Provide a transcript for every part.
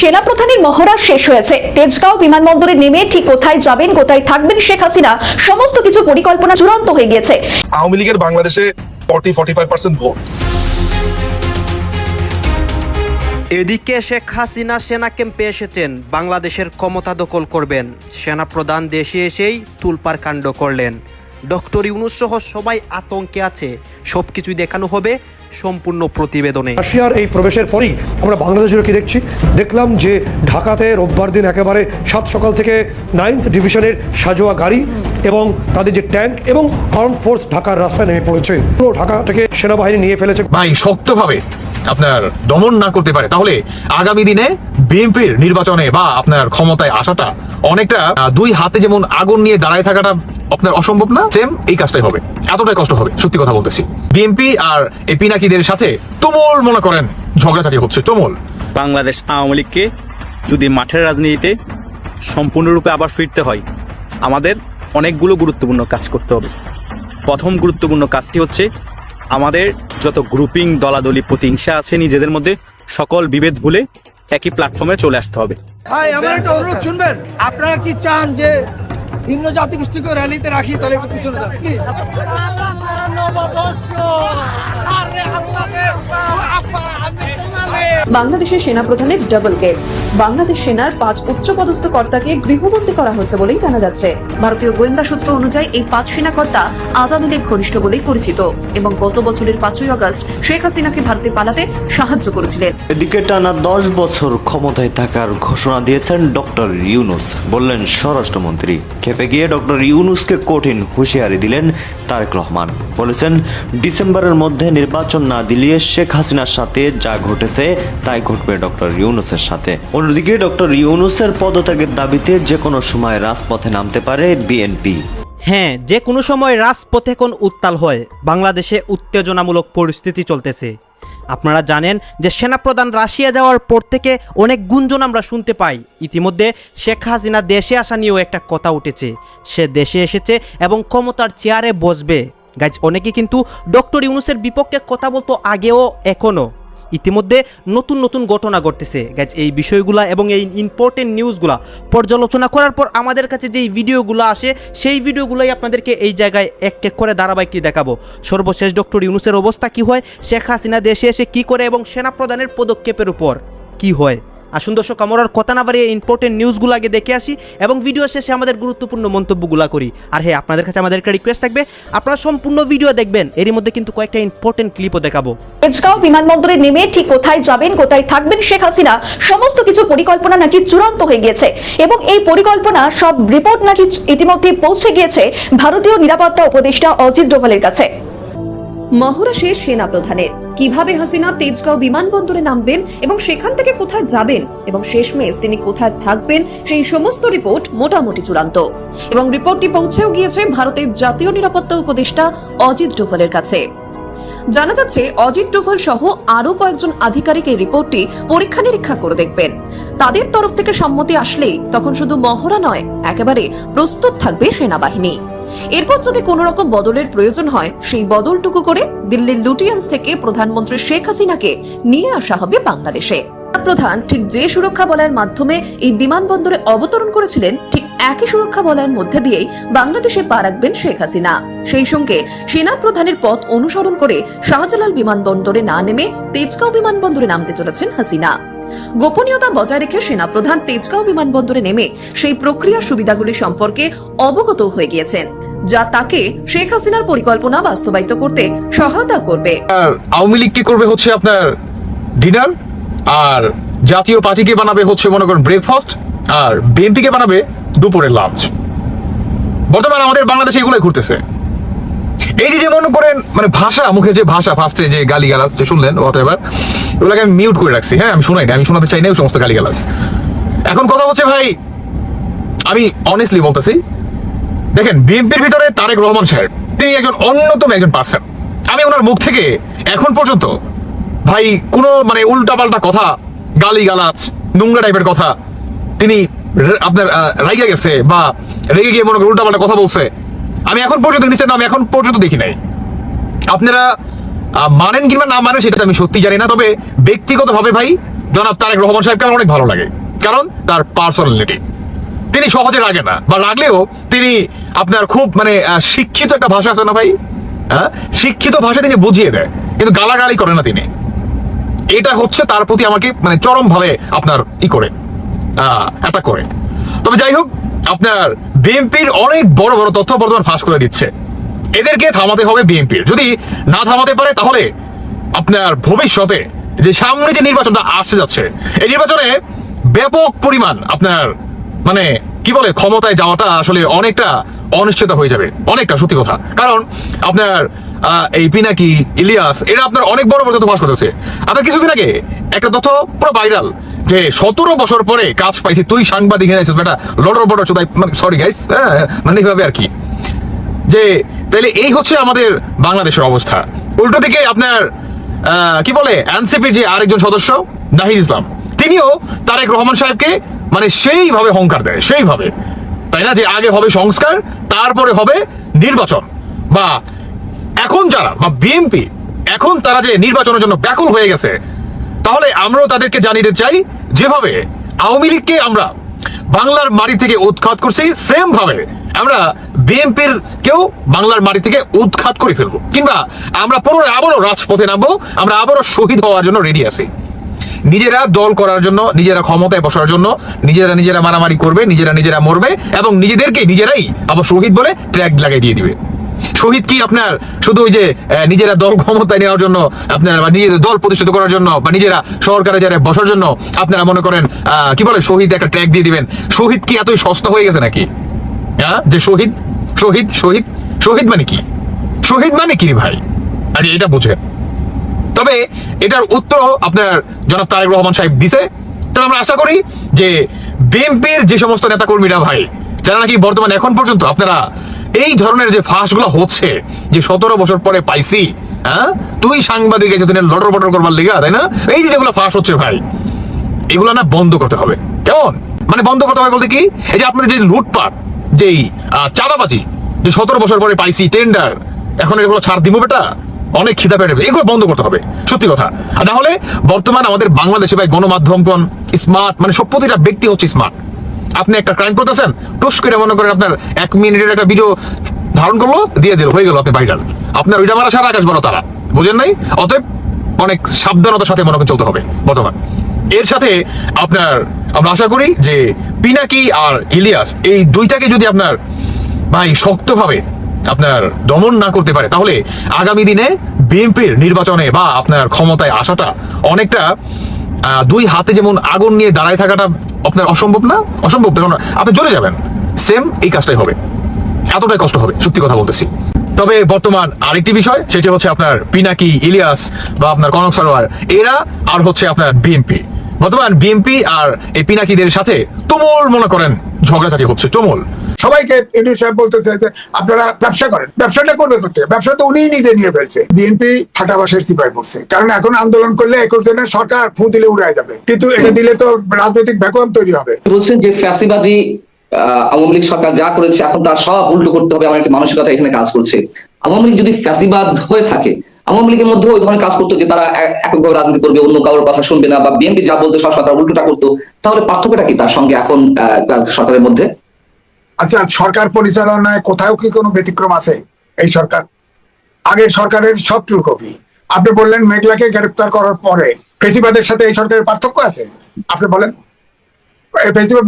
সেনাপ্রধানের মহড়া শেষ হয়েছে। তেজগাঁও বিমানবন্দরে নেমে ঠিক কোথায় যাবেন কোথায় থাকবেন শেখ হাসিনা সমস্ত কিছু পরিকল্পনা চূড়ান্ত হয়ে গিয়েছে। আওয়ামী লীগের বাংলাদেশে forty forty five percent vote. এদিকে শেখ হাসিনা সেনা ক্যাম্পে এসেছেন বাংলাদেশের ক্ষমতা দখল করবেন। সেনা প্রধান দেশে এসেই তুলপার কাণ্ড করলেন। ডক্টর ইউনুস সহ সবাই আতঙ্কে আছে। সবকিছুই দেখানো হবে সম্পূর্ণ প্রতিবেদনে। রাশিয়ার এই প্রবেশের পরেই আমরা বাংলাদেশের কি দেখছি? দেখলাম যে ঢাকাতে রোববার দিন একেবারে সাত সকাল থেকে নাইন্থ ডিভিশনের সাজোয়া গাড়ি এবং তাদের যে ট্যাঙ্ক এবং আর্ম ফোর্স ঢাকার রাস্তায় নেমে পড়েছে। পুরো ঢাকা থেকে সেনাবাহিনী নিয়ে ফেলেছে। ভাই শক্তভাবে আপনার দমন না করতে পারে তাহলে আগামী দিনে বিএনপির নির্বাচনে বা আপনার ক্ষমতায় আসাটা অনেকটা দুই হাতে যেমন আগুন নিয়ে দাঁড়ায় থাকাটা আপনার অসম্ভব না? সেম এই কাজটাই হবে। এতটাই কষ্ট হবে সত্যি কথা বলতেছি। বিএনপি আর এই পিনাকিদের সাথে তুমুল মনে করেন ঝগড়াঝাটি হচ্ছে তুমুল। বাংলাদেশ আওয়ামী লীগকে যদি মাঠের রাজনীতিতে সম্পূর্ণরূপে আবার ফিরতে হয় আমাদের অনেকগুলো গুরুত্বপূর্ণ কাজ করতে হবে। প্রথম গুরুত্বপূর্ণ কাজটি হচ্ছে আমাদের যত গ্রুপিং দলাদলি প্রতিহিংসা আছে নিজেদের মধ্যে সকল বিভেদ ভুলে একই প্ল্যাটফর্মে চলে আসতে হবে। ভাই আমার একটা অনুরোধ শুনবেন। আপনারা কি চান যে ভিন্ন জাতি গোষ্ঠীকে র্যালিতে রাখি তাহলে একটু পিছনে যান প্লিজ বাংলাদেশের সেনাপ্রধানের ডাবল গেম বাংলাদেশ সেনার পাঁচ উচ্চপদস্থ কর্তাকে গৃহবন্দী করা হয়েছে বলেই জানা যাচ্ছে। ভারতীয় গোয়েন্দা সূত্র অনুযায়ী এই পাঁচ সেনাকর্তা আওয়ামী লীগ ঘনিষ্ঠ বলেই পরিচিত এবং গত বছরের পাঁচই আগস্ট শেখ হাসিনাকে ভারতে পালাতে সাহায্য করেছিলেন। এদিকে টানা দশ বছর ক্ষমতায় থাকার ঘোষণা দিয়েছেন ডক্টর ইউনুস বললেন স্বরাষ্ট্রমন্ত্রী। খেপে গিয়ে ডক্টর ইউনুসকে কঠিন হুঁশিয়ারি দিলেন তারেক রহমান। বলেছেন ডিসেম্বরের মধ্যে নির্বাচন না দিলে শেখ হাসিনার সাথে যা ঘটেছে তাই ঘটবে ডক্টর ইউনুসের সাথে। অন্যদিকে, ডক্টর ইউনুসের পদত্যাগের দাবিতে যে কোনো সময় রাজপথে নামতে পারে বিএনপি। হ্যাঁ যে কোনো সময় রাজপথে কোন উত্তাল হয়, বাংলাদেশে উত্তেজনামূলক পরিস্থিতি চলতেছে। আপনারা জানেন যে সেনাপ্রধান রাশিয়া যাওয়ার পর থেকে অনেক গুঞ্জন আমরা শুনতে পাই। ইতিমধ্যে শেখ হাসিনা দেশে আসা নিয়েও একটা কথা উঠেছে। সে দেশে এসেছে এবং ক্ষমতার চেয়ারে বসবে। গাইজ, অনেকে কিন্তু ডক্টর ইউনুসের বিপক্ষে কথা বলতো আগেও এখনও। ইতিমধ্যে নতুন নতুন ঘটনা ঘটতেছে। গ্যাস এই বিষয়গুলা এবং এই ইম্পর্টেন্ট নিউজগুলা পর্যালোচনা করার পর আমাদের কাছে যেই ভিডিওগুলো আসে, সেই ভিডিওগুলোই আপনাদেরকে এই জায়গায় এক এক করে ধারাবাহিকটি দেখাবো। সর্বশেষ ডক্টর ইউনুসের অবস্থা কি হয়? শেখ হাসিনা দেশে এসে কি করে এবং সেনাপ্রধানের পদক্ষেপের উপর কি হয়? আসুন দর্শক আমরা আর কথা না বাড়িয়ে ইম্পর্টেন্ট নিউজগুলো আগে দেখে আসি এবং ভিডিও শেষে আমাদের গুরুত্বপূর্ণ মন্তব্যগুলো করি। আর হ্যাঁ আপনাদের কাছে আমাদের একটা রিকোয়েস্ট থাকবে। আপনারা সম্পূর্ণ ভিডিও দেখবেন। এরই মধ্যে কিন্তু কয়েকটা ইম্পর্টেন্ট ক্লিপও দেখাবো। তেজগাঁও বিমানবন্দরে নেমে ঠিক কোথায় যাবেন কোথায় থাকবেন শেখ হাসিনা সমস্ত কিছু পরিকল্পনা নাকি চূড়ান্ত হয়ে গিয়েছে। এবং এই পরিকল্পনা সব রিপোর্ট নাকি ইতিমধ্যে পৌঁছে গিয়েছে ভারতীয় নিরাপত্তা উপদেষ্টা অজিত ডোভালের কাছে। মহড়া শেষ সেনাপ্রধানের। কীভাবে হাসিনা তেজগাঁও বিমানবন্দরে নামবেন এবং সেখান থেকে কোথায় যাবেন এবং শেষমেশ তিনি কোথায় থাকবেন, সেই সমস্ত রিপোর্ট মোটামুটি চূড়ান্ত। এবং রিপোর্টটি পৌঁছেও গিয়েছে ভারতের জাতীয় নিরাপত্তা উপদেষ্টা অজিত ডোভালের কাছে। জানা যাচ্ছে অজিত ডোভাল সহ আরও কয়েকজন আধিকারিক এই রিপোর্টটি পরীক্ষা নিরীক্ষা করে দেখবেন। তাদের তরফ থেকে সম্মতি আসলেই তখন শুধু মহড়া নয়, একেবারে প্রস্তুত থাকবে সেনাবাহিনী। এরপর যদি কোনো রকম বদলের প্রয়োজন হয়, সেই বদলটুকু করে দিল্লির লুটিয়ান্স থেকে প্রধানমন্ত্রী শেখ হাসিনাকে নিয়ে আসা হবে বাংলাদেশে। প্রধান ঠিক যে সুরক্ষা বলয়ের মাধ্যমে এই বিমানবন্দরে অবতরণ করেছিলেন, ঠিক একই সুরক্ষা বলয়ের মধ্যে দিয়েই বাংলাদেশে পা রাখবেন শেখ হাসিনা। সেই সঙ্গে সেনা প্রধানের পথ অনুসরণ করে শাহজালাল বিমানবন্দরে না নেমে তেজগাঁও বিমানবন্দরে নামতে চলেছেন হাসিনা। গোপনীয়তা বজায় রেখে সেনাপ্রধান তেজগাঁও বিমানবন্দরে নেমে সেই প্রক্রিয়া সুবিধাগুলি সম্পর্কে অবগত হয়ে গিয়েছেন, যা তাকে শেখ হাসিনার পরিকল্পনা বাস্তবায়িত করতে সহায়তা করবে। আওয়ামী লীগ কি করবে হচ্ছে আপনার ডিনার? আর জাতীয় পার্টিকে বানাবে হচ্ছে মনে করেন ব্রেকফাস্ট আর বিএনপিকে বানাবে দুপুরের লাঞ্চ বর্তমানে আমাদের বাংলাদেশে এগুলোই ঘুরতেছে। এই যে মনে করেন মানে ভাষা, মুখে যে ভাষা ফার্স্টে যে গালি গালাজ যে শুনলেন হোয়াট এভার এগুলোকে আমি মিউট করে রাখছি। হ্যাঁ আমি শোনাই না আমি শোনাতে চাই না ওই সমস্ত গালি গালাজ এখন কথা হচ্ছে ভাই, আমি অনেস্টলি বলতেছি, দেখেন, বিএনপির ভিতরে তারেক রহমান সাহেব, তিনি একজন অন্যতম একজন পার্সন আমি ওনার মুখ থেকে এখন পর্যন্ত ভাই, কোনো মানে উল্টা পাল্টা কথা গালি গালাজ নোংরা টাইপের কথা, তিনি আপনার রাইগা গেছে বা রেগে গিয়ে মনে করেন উল্টা পাল্টা কথা বলছে, আমি এখন পর্যন্ত নিশ্চয় না, আমি এখন পর্যন্ত দেখি নাই। আপনারা মানেন কিংবা না মানেন সেটা আমি সত্যি জানি না, তবে ব্যক্তিগতভাবে ভাই, জনাব তারেক রহমান সাহেবকে আমার অনেক ভালো লাগে, কারণ তার পার্সোনালিটি তিনি সহজে রাগে না, বা রাগলেও তিনি আপনার খুব মানে শিক্ষিত একটা ভাষা আছে না ভাই? হ্যাঁ শিক্ষিত ভাষা তিনি বুঝিয়ে দেয়, কিন্তু গালাগালি করে না তিনি। এটা হচ্ছে তার প্রতি আমাকে মানে চরম ভাবে আপনার ই করে অ্যাটাক করে। তবে যাই হোক, আপনার বিএনপির অনেক বড় বড় তথ্য বর্তমান ফাঁস করে দিচ্ছে। এদেরকে থামাতে হবে বিএনপির যদি না থামাতে পারে, তাহলে আপনার ভবিষ্যতে যে সামনে যে নির্বাচনটা আসতে যাচ্ছে, এই নির্বাচনে ব্যাপক পরিমাণ আপনার মানে কি বলে, ক্ষমতায় যাওয়াটা আসলে অনেকটা অনিশ্চিত হয়ে যাবে। অনেকটা, সত্যি কথা। কারণ আপনার এই পিনাকি, ইলিয়াস, এরা আপনার অনেক বড় বড় তথ্য ফাঁস করতেছে। আপনার কিছুদিন আগে একটা তথ্য পুরো ভাইরাল যে সতেরো বছর পরে কাজ পাইছি। তুই সাংবাদিক এনেছিস বেটা। লড়র বড় চোদাই সরি গাইস হ্যাঁ মানে এইভাবে আর কি। যে তাহলে এই হচ্ছে আমাদের বাংলাদেশের অবস্থা। উল্টো দিকে আপনার কি বলে, এনসিপির যে আরেকজন সদস্য, নাহিদ ইসলাম, তিনিও তারেক রহমান সাহেবকে মানে সেইভাবে হংকার দেয়, সেইভাবে। তাই না? যে আগে হবে সংস্কার, তারপরে হবে নির্বাচন। বা এখন যারা, বা বিএনপি, এখন তারা যে নির্বাচনের জন্য ব্যাকুল হয়ে গেছে, তাহলে আমরাও তাদেরকে জানিয়ে চাই, যেভাবে আওয়ামী লীগকে আমরা বাংলার মাটি থেকে উৎখাত করছি সেম ভাবে আমরা বিএনপির কেউ বাংলার মাটি থেকে উৎখাত করে ফেলব। কিংবা আমরা পুনরায় আবারও রাজপথে নামবো, আমরা আবারও শহীদ হওয়ার জন্য রেডি আছি। নিজেরা দল করার জন্য, নিজেরা ক্ষমতায় বসার জন্য, নিজেরা নিজেরা মারামারি করবে, নিজেরা নিজেরা মরবে, এবং নিজেদেরকে নিজেরাই আবার শহীদ বলে ট্র্যাক লাগিয়ে দিয়ে দিবে। শহীদ কি আপনার শুধু ওই যে নিজেরা দল ক্ষমতায় নেওয়ার জন্য, আপনার বা নিজেদের দল প্রতিষ্ঠিত করার জন্য, বা নিজেরা সরকারে যারা বসার জন্য আপনারা মনে করেন কি বলে শহীদ একটা ট্র্যাক দিয়ে দিবেন। শহীদ কি এতই সস্তা হয়ে গেছে নাকি? হ্যাঁ যে শহীদ শহীদ শহীদ শহীদ মানে কি? শহীদ মানে কি ভাই? আরে এটা বুঝেন। তবে এটার উত্তর আপনার জনাব তারেক রহমান সাহেব দিছে। তবে আমরা আশা করি যে বিএনপির যে সমস্ত নেতাকর্মীরা ভাই, যারা নাকি বর্তমানে এখন পর্যন্ত আপনারা এই ধরনের যে ফাঁসগুলো হচ্ছে, যে সতেরো বছর পরে পাইছি হ্যাঁ? তুই সাংবাদিক এসে তুমি লটর বটর করবার লেগা, তাই না? এই যেগুলো ফাঁস হচ্ছে ভাই, এগুলো না বন্ধ করতে হবে। কেমন? মানে বন্ধ করতে হবে বলতে কি? এই যে আপনাদের যে লুটপাট, যেই চাঁদাবাজি, যে সতেরো বছর পরে পাইছি, টেন্ডার, এখন এগুলো ছাড় দিব বেটা। অনেক খিদা পেটে এগুলো বন্ধ করতে হবে, সত্যি কথা। আর না হলে বর্তমান আমাদের বাংলাদেশে ভাই গণমাধ্যম, কোন স্মার্ট মানে সব প্রতিটা ব্যক্তি হচ্ছে স্মার্ট আপনি একটা ক্রাইম করতেছেন, টুস করে মনে করেন আপনার এক মিনিটের একটা ভিডিও ধারণ করল, দিয়ে দিল, হয়ে গেল, আপনি ভাইরাল আপনার ওইটা মারা সারা আকাশ বড় তারা বুঝেন নাই? অতএব অনেক সাবধানতার সাথে মনে চলতে হবে, বর্তমান। এর সাথে আপনার আমরা আশা করি যে পিনাকি আর ইলিয়াস, এই দুইটাকে যদি আপনার ভাই শক্তভাবে আপনার দমন না করতে পারে, তাহলে আগামী দিনে বিএনপির নির্বাচনে বা আপনার ক্ষমতায় আসাটা অনেকটা দুই হাতে যেমন আগুন নিয়ে দাঁড়ায় থাকাটা আপনার অসম্ভব না? অসম্ভব কারণ আপনি জ্বলে যাবেন। সেম এই কাজটাই হবে। এতটাই কষ্ট হবে, সত্যি কথা বলতেছি। তবে বর্তমান আরেকটি বিষয়, সেটি হচ্ছে আপনার পিনাকি, ইলিয়াস বা আপনার কনক সরোয়ার, এরা আর হচ্ছে আপনার বিএনপি। বর্তমান বিএনপি আর এই পিনাকিদের সাথে তুমুল মনে করেন ঝগড়াঝাটি হচ্ছে তুমুল। সবাইকে ইডি সাহেব বলতেছে যে আপনারা ব্যবসা করেন। ব্যবসাটা করবে করতে ব্যবসা তো উনিই নিজে নিয়ে ফেলছে। বিএনপি ফাটাবাসের সিপাই পড়ছে। কারণ এখন আন্দোলন করলে একুশ জনের সরকার ফু দিলে উড়ায় যাবে। কিন্তু এটা দিলে তো রাজনৈতিক ভ্যাকুয়াম তৈরি হবে। বলছেন যে ফ্যাসিবাদী আহ, আওয়ামী লীগ সরকার যা করেছে এখন তার সব উল্টো করতে হবে আমার একটা মানসিকতা এখানে কাজ করছে। আওয়ামী লীগ যদি ফ্যাসিবাদ হয়ে থাকে আওয়ামী লীগের মধ্যে ওই ধরনের কাজ করতো যে তারা এককভাবে রাজনীতি করবে, অন্য কারোর কথা শুনবে না, বা বিএনপি যা বলতো সবসময় তারা উল্টোটা করতো। তাহলে পার্থক্যটা কি তার সঙ্গে এখন সরকারের মধ্যে? আচ্ছা সরকার পরিচালনায় কোথাও কি কোনো ব্যতিক্রম আছে এই সরকার? আগের সরকারের সব ট্রু কপি আপনি বললেন মেঘলাকে গ্রেপ্তার করার পরে ফেসিবাদের সাথে এই সরকারের পার্থক্য আছে? আপনি বলেন।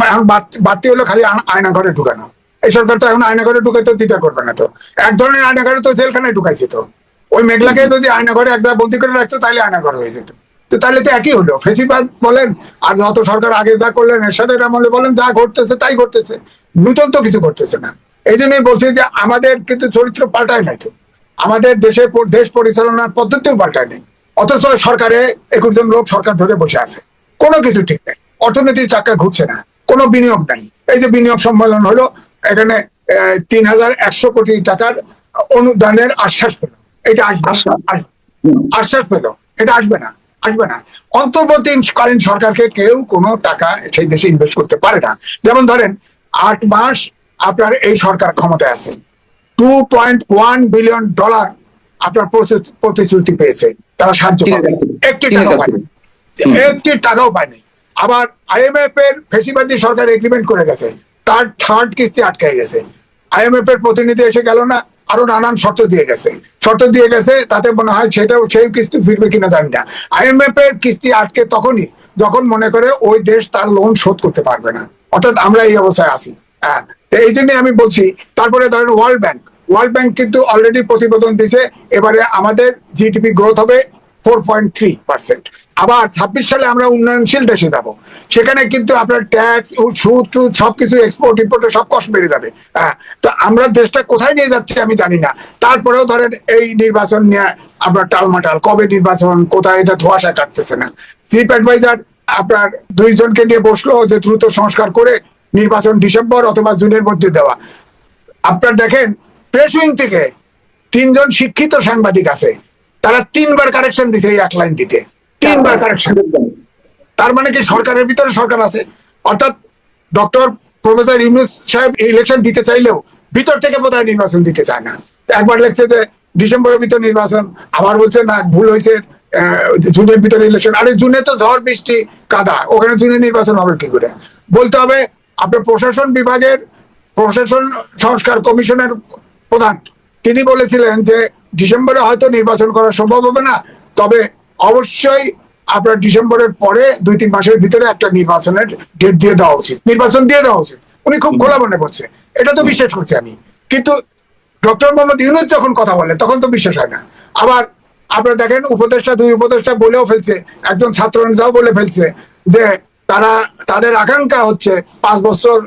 এখন বাড়তি- হলো খালি আয়না- ঘরে ঢুকানো। এই সরকার তো এখন আয়না ঘরে ঢুকাইতে দ্বিধা করবে না তো। এক ধরনের আয়না ঘরে তো জেলখানায় ঢুকাইছে তো। ওই মেঘলাকে যদি আয়না ঘরে একদম বন্দি করে রাখতো, তাহলে আয়না ঘর হয়ে যেত। তো তাহলে তো একই হলো। ফেসিবাদ বলেন আর যত সরকার আগে যা করলেন, এরশাদের আমলে বলেন, যা ঘটতেছে তাই ঘটতেছে। নূতন তো কিছু করতেছে না। এই জন্যই বলছি যে আমাদের কিন্তু চরিত্র পাল্টায় নাই তো। আমাদের দেশে দেশ পরিচালনার পদ্ধতিও পাল্টায় নেই। অথচ সরকারে একুশ জন লোক সরকার ধরে বসে আছে। কোনো কিছু ঠিক নাই। অর্থনীতির চাকা ঘুরছে না। কোনো বিনিয়োগ নাই। এই যে বিনিয়োগ সম্মেলন হলো, এখানে তিন হাজার একশো কোটি টাকার অনুদানের আশ্বাস পেল। এটা আসবে। আশ্বাস। আসবে। পেল। এটা আসবে না আসবে না। অন্তর্বর্তীকালীন সরকারকে কেউ কোনো টাকা সেই দেশে ইনভেস্ট করতে পারে না। যেমন ধরেন আট মাস আপনার এই সরকার ক্ষমতায় আছে। Two point one billion dollar আপনার প্রতিশ্রুতি পেয়েছে। তারা সাহায্য পাবে। একটি টাকা পায়নি। একটি টাকাও পায়নি। আবার আইএমএফ এর ফেসিবাদী সরকার এগ্রিমেন্ট করে গেছে। তার থার্ড কিস্তি আটকে গেছে। আইএমএফ এর প্রতিনিধি এসে গেল না। আরও নানান শর্ত দিয়ে গেছে। শর্ত দিয়ে গেছে, তাতে মনে হয় সেটাও সেই কিস্তি ফিরবে কিনা জানি না। আইএমএফ এর কিস্তি আটকে তখনই যখন মনে করে ওই দেশ তার লোন শোধ করতে পারবে না। অর্থাৎ আমরা এই অবস্থায় আছি। হ্যাঁ তো এই জন্যই আমি বলছি, তারপরে ধরেন ওয়ার্ল্ড ব্যাংক ওয়ার্ল্ড ব্যাংক কিন্তু অলরেডি প্রতিবেদন দিছে এবারে আমাদের জিডিপি গ্রোথ হবে ফোর পয়েন্ট থ্রি পার্সেন্ট আবার ছাব্বিশ সালে আমরা উন্নয়নশীল দেশে যাব। সেখানে কিন্তু আপনার ট্যাক্স সুদ, টুদ সবকিছু এক্সপোর্ট ইম্পোর্টে সব কষ্ট বেড়ে যাবে। হ্যাঁ তো আমরা দেশটা কোথায় নিয়ে যাচ্ছি আমি জানি না। তারপরেও ধরেন এই নির্বাচন নিয়ে আপনার টালমাটাল, কবে নির্বাচন, কোথায় এটা ধোয়াশা কাটতেছে না। চিফ অ্যাডভাইজার আপনার দুইজনকে নিয়ে বসল যে দ্রুত সংস্কার করে নির্বাচন ডিসেম্বর অথবা জুনের মধ্যে দেওয়া। আপনার দেখেন প্রেস উইং থেকে তিনজন শিক্ষিত সাংবাদিক আছে। তারা তিনবার কারেকশন দিছে এই এক লাইন দিতে তিনবার কারেকশন তার মানে কি সরকারের ভিতরে সরকার আছে? অর্থাৎ ডক্টর প্রফেসর ইউনুস সাহেব ইলেকশন দিতে চাইলেও ভিতর থেকে বোধহয় নির্বাচন দিতে চায় না। একবার লেখছে যে ডিসেম্বরের ভিতর নির্বাচন, আবার বলছে না, ভুল হয়েছে জুনের ভিতরে ইলেকশন আরে জুনে তো ঝড়, বৃষ্টি, কাদা, ওখানে জুনে নির্বাচন হবে কি করে? বলতে হবে আপনার প্রশাসন বিভাগের প্রশাসন সংস্কার কমিশনের প্রধান, তিনি বলেছিলেন যে ডিসেম্বরে হয়তো নির্বাচন করা সম্ভব হবে না। তবে অবশ্যই আপনার ডিসেম্বরের পরে দুই, তিন মাসের ভিতরে একটা নির্বাচনের ডেট দিয়ে দেওয়া উচিত। নির্বাচন দিয়ে দেওয়া উচিত। উনি খুব খোলা মনে করছে। এটা তো বিশ্বাস করছি আমি। কিন্তু ডক্টর মোহাম্মদ ইউনুস যখন কথা বলে, তখন তো বিশ্বাস হয় না। আবার আপনারা দেখেন, উপদেষ্টা, দুই উপদেষ্টা বলেও ফেলছে। একজন ছাত্র নেতাও বলে ফেলছে যে তারা, তাদের আকাঙ্ক্ষা হচ্ছে পাঁচ বছর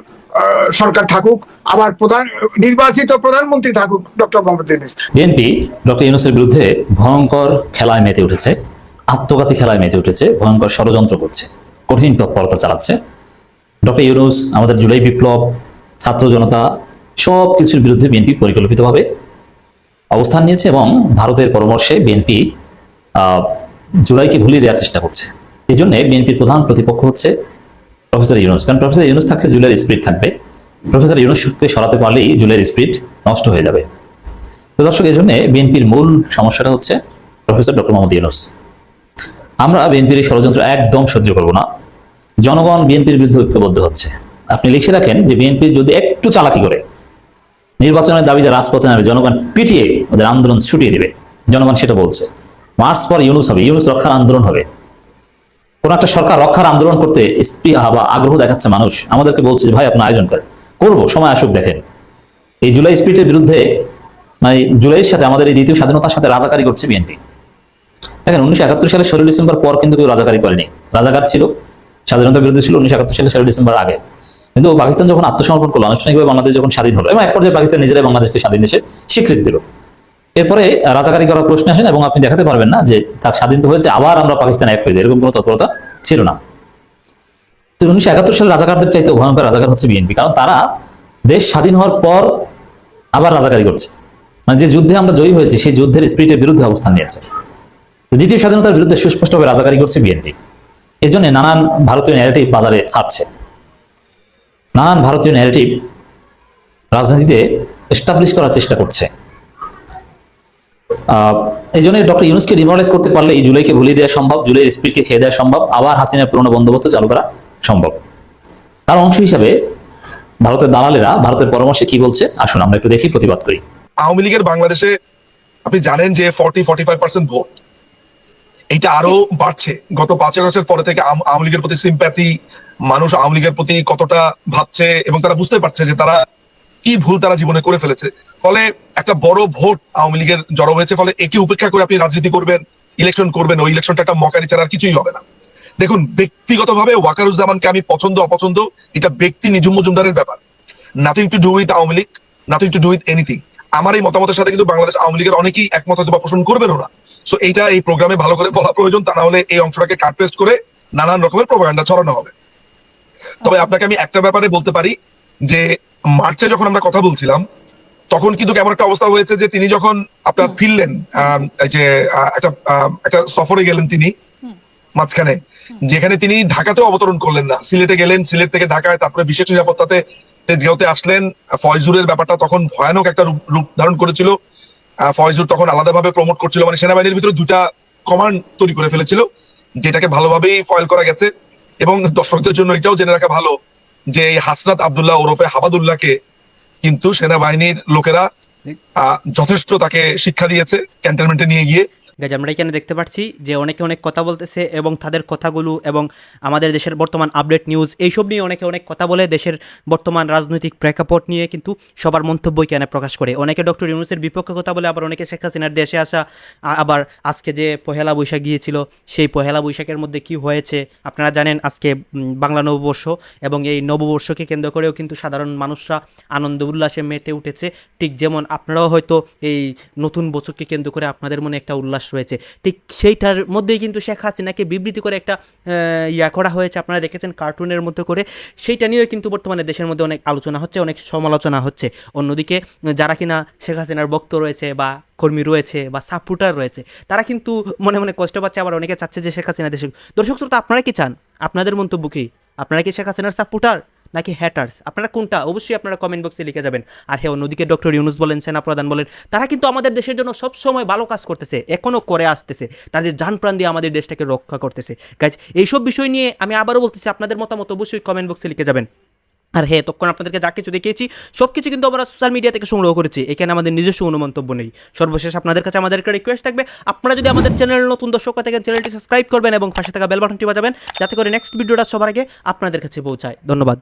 সরকার থাকুক, আবার প্রধান, নির্বাচিত প্রধানমন্ত্রী থাকুক, doctor Mohammad Yunus. BNP doctor ইউনুসের বিরুদ্ধে ভয়ঙ্কর খেলায় মেতে উঠেছে, আত্মঘাতী খেলায় মেতে উঠেছে, ভয়ঙ্কর ষড়যন্ত্র করছে, কঠিন তৎপরতা চালাচ্ছে। ডক্টর ইউনুস, আমাদের জুলাই বিপ্লব, ছাত্র জনতা, সব কিছুর বিরুদ্ধে বিএনপি পরিকল্পিতভাবে অবস্থান নিয়েছে এবং ভারতের পরামর্শে বিএনপি জুলাইকে ভুলিয়ে দেওয়ার চেষ্টা করছে। এই জন্য বিএনপির প্রধান প্রতিপক্ষ হচ্ছে প্রফেসর ইউনুস, কারণ প্রফেসর ইউনুস থাকলে জুলাইয়ের স্পিরিট থাকবে। প্রফেসর ইউনুসকে সরাতে পারলেই জুলাইয়ের স্পিরিট নষ্ট হয়ে যাবে। তো দর্শক, এই জন্য বিএনপির মূল সমস্যাটা হচ্ছে প্রফেসর ডক্টর মোহাম্মদ ইউনুস। আমরা বিএনপির এই ষড়যন্ত্র একদম সহ্য করব না। জনগণ বিএনপির বিরুদ্ধে ঐক্যবদ্ধ হচ্ছে। আপনি লিখে রাখেন যে বিএনপি যদি একটু চালাকি করে, নির্বাচনের দাবিতে রাজপথে নামে জনগণ পিটিয়ে ওদের আন্দোলন ছুটিয়ে দেবে। জনগণ সেটা বলছে। মার্চ পর ইউনুস হবে, ইউনুস রক্ষার আন্দোলন হবে। কোন একটা সরকার রক্ষার আন্দোলন করতে স্পৃহা বা আগ্রহ দেখাচ্ছে মানুষ। আমাদেরকে বলছে ভাই আপনার আয়োজন করেন। করব, সময় আসুক, দেখেন। এই জুলাই স্পিরিটের বিরুদ্ধে মানে জুলাইয়ের সাথে আমাদের এই দ্বিতীয় স্বাধীনতার সাথে রাজাকারি করছে বিএনপি। দেখেন, উনিশশো একাত্তর সালের ষোলো ডিসেম্বর পর কিন্তু কেউ রাজাকারি করেনি। রাজাকার ছিল, স্বাধীনতার বিরুদ্ধে ছিল উনিশশো একাত্তর সালের ষোলো ডিসেম্বর আগে। কিন্তু পাকিস্তান যখন আত্মসমর্পণ করল, আনুষ্ঠানিকভাবে বাংলাদেশ যখন স্বাধীন হলো, এবং এক পর্যায়ে পাকিস্তান নিজেরাই বাংলাদেশকে স্বাধীন দেশে স্বীকৃতি দিল। এরপরে রাজাকারি করার প্রশ্ন আসেন এবং আপনি দেখাতে পারবেন না যে তার স্বাধীন হয়েছে, আবার আমরা পাকিস্তান এক হয়ে যাই। এরকম কোনো তৎপরতা ছিল না। তো উনিশশো একাত্তর সালে রাজাকারদের চাইতে ভয়ঙ্কর রাজাকার হচ্ছে বিএনপি, কারণ তারা দেশ স্বাধীন হওয়ার পর আবার রাজাকারি করছে। মানে যে যুদ্ধে আমরা জয়ী হয়েছি, সেই যুদ্ধের স্পিরিটের বিরুদ্ধে অবস্থান নিয়েছে। দ্বিতীয় স্বাধীনতার বিরুদ্ধে সুস্পষ্টভাবে রাজাকারি করছে বিএনপি। এর জন্য নানান ভারতীয় ন্যারেটিভ বাজারে ছাড়ছে নানান ভারতীয় ন্যারেটিভ রাজনীতিতে এস্টাবলিশ করার চেষ্টা করছে। এই জন্য ডক্টর ইউনুসকে ডিমোরালাইজ করতে পারলে এই জুলাইকে ভুলিয়ে দেওয়া সম্ভব, জুলাইয়ের স্পিডকে খেয়ে দেওয়া সম্ভব, আবার হাসিনার পুরনো বন্দোবস্ত চালু করা সম্ভব। তার অংশ হিসাবে ভারতের দালালেরা ভারতের পরামর্শে কি বলছে? আসুন, আমরা একটু দেখি, প্রতিবাদ করি। আওয়ামী লীগের বাংলাদেশে আপনি জানেন যে forty forty five percent vote এটা আরও বাড়ছে। গত পাঁচ বছর পরে থেকে আওয়ামী লীগের প্রতি সিম্প্যাথি মানুষ আওয়ামী লীগের প্রতি কতটা ভাবছে এবং তারা বুঝতে পারছে যে তারা কি ভুল তারা জীবনে করে ফেলেছে। ফলে একটা বড় ভোট আওয়ামী লীগের জড়ো হয়েছে, ফলে একে উপেক্ষা করে আপনি রাজনীতি করবেন ইলেকশন করবেন, ওই ইলেকশনটা একটা মকারি ছাড়া আর কিছুই হবে না। দেখুন, ব্যক্তিগতভাবে ওয়াকারুজ্জামানকে আমি পছন্দ, অপছন্দ, এটা ব্যক্তি নিজুম মজুমদারের ব্যাপার। Nothing to do with Awami League nothing to do with anything আমার এই মতামতের সাথে কিন্তু বাংলাদেশ আওয়ামী লীগের অনেকেই একমত হয়তো বা পোষণ করবেন ওরা। সো এইটা এই প্রোগ্রামে ভালো করে বলা প্রয়োজন, তা না হলে এই অংশটাকে কাট পেস্ট করে নানান রকমের প্রোপাগান্ডা ছড়ানো হবে। তবে আপনাকে আমি একটা ব্যাপারে বলতে পারি যে মার্চে যখন আমরা কথা বলছিলাম তখন কিন্তু কেমন একটা অবস্থা হয়েছে যে তিনি যখন আপনার ফিরলেন যে একটা একটা সফরে গেলেন তিনি মাঝখানে যেখানে তিনি ঢাকাতেও অবতরণ করলেন না। সিলেটে গেলেন সিলেট থেকে ঢাকায় তারপরে বিশেষ নিরাপত্তাতে তেজগাঁওতে আসলেন। ফয়জুরের ব্যাপারটা তখন ভয়ানক একটা রূপ ধারণ করেছিল। ফয়জুর তখন আলাদাভাবে প্রমোট করছিল মানে সেনাবাহিনীর ভিতরে দুটা কমান্ড তৈরি করে ফেলেছিল যেটাকে ভালোভাবেই ফয়েল করা গেছে। এবং দর্শকদের জন্য এটাও জেনে রাখা ভালো যে এই হাসনাত আবদুল্লাহ ওরফে হাবাদুল্লাহকে কিন্তু সেনাবাহিনীর লোকেরা যথেষ্ট তাকে শিক্ষা দিয়েছে ক্যান্টনমেন্টে নিয়ে গিয়ে। গাইজ আমরা এখানে দেখতে পাচ্ছি যে অনেকে অনেক কথা বলতেছে এবং তাদের কথাগুলো এবং আমাদের দেশের বর্তমান আপডেট নিউজ এইসব নিয়ে অনেকে অনেক কথা বলে দেশের বর্তমান রাজনৈতিক প্রেক্ষাপট নিয়ে, কিন্তু সবার মন্তব্য এখানে প্রকাশ করে। অনেকে ডক্টর ইউনুসের বিপক্ষে কথা বলে, আবার অনেকে শেখ হাসিনার দেশে আসা আবার আজকে যে পহেলা বৈশাখ গিয়েছিল, সেই পহেলা বৈশাখের মধ্যে কি হয়েছে, আপনারা জানেন আজকে বাংলা নববর্ষ এবং এই নববর্ষকে কেন্দ্র করেও কিন্তু সাধারণ মানুষরা আনন্দ উল্লাসে মেতে উঠেছে। ঠিক যেমন আপনারাও হয়তো এই নতুন বছরকে কেন্দ্র করে আপনাদের মনে একটা উল্লাস রয়েছে। ঠিক সেইটার মধ্যেই কিন্তু শেখ হাসিনাকে বিবৃতি করে একটা ইয়া করা হয়েছে। আপনারা দেখেছেন কার্টুনের মধ্যে করে। সেইটা নিয়েও কিন্তু বর্তমানে দেশের মধ্যে অনেক আলোচনা হচ্ছে, অনেক সমালোচনা হচ্ছে। অন্যদিকে যারা কিনা শেখ হাসিনার বক্ত রয়েছে বা কর্মী রয়েছে বা সাপোর্টার রয়েছে, তারা কিন্তু মনে মনে কষ্ট পাচ্ছে। আবার অনেকে চাচ্ছে যে শেখ হাসিনা দেশে দর্শক শ্রোতা, আপনারা কি চান? আপনাদের মন্তব্য কি? আপনারা কি শেখ হাসিনার সাপোর্টার? নাকি হ্যাটার্স আপনারা কোনটা? অবশ্যই আপনারা কমেন্ট বক্সে লিখে যাবেন। আর হ্যাঁ অন্যদিকে ডক্টর ইউনুস বলেন, সেনা প্রধান বলেন, তারা কিন্তু আমাদের দেশের জন্য সব সময় ভালো কাজ করতেছে এখনও করে আসতেছে। তাদের যান প্রাণ দিয়ে আমাদের দেশটাকে রক্ষা করতেছে। গাইজ এইসব বিষয় নিয়ে আমি আবারও বলতেছি, আপনাদের মতামত অবশ্যই কমেন্ট বক্সে লিখে যাবেন। আর হ্যাঁ তখন আপনাদেরকে যা কিছু দেখিয়েছি সব কিছু কিন্তু আমরা সোশ্যাল মিডিয়া থেকে সংগ্রহ করেছি। এখানে আমাদের নিজস্ব অনুমন্তব্য নেই। সর্বশেষ আপনাদের কাছে আমাদের একটা রিকোয়েস্ট থাকবে, আপনারা যদি আমাদের চ্যানেল নতুন দর্শক থাকেন চ্যানেলটি সাবস্ক্রাইব করবেন এবং পাশে থাকা বেল বাটনটি বাজাবেন, যাতে করে নেক্সট ভিডিওটা সবার আগে আপনাদের কাছে পৌঁছায়। ধন্যবাদ।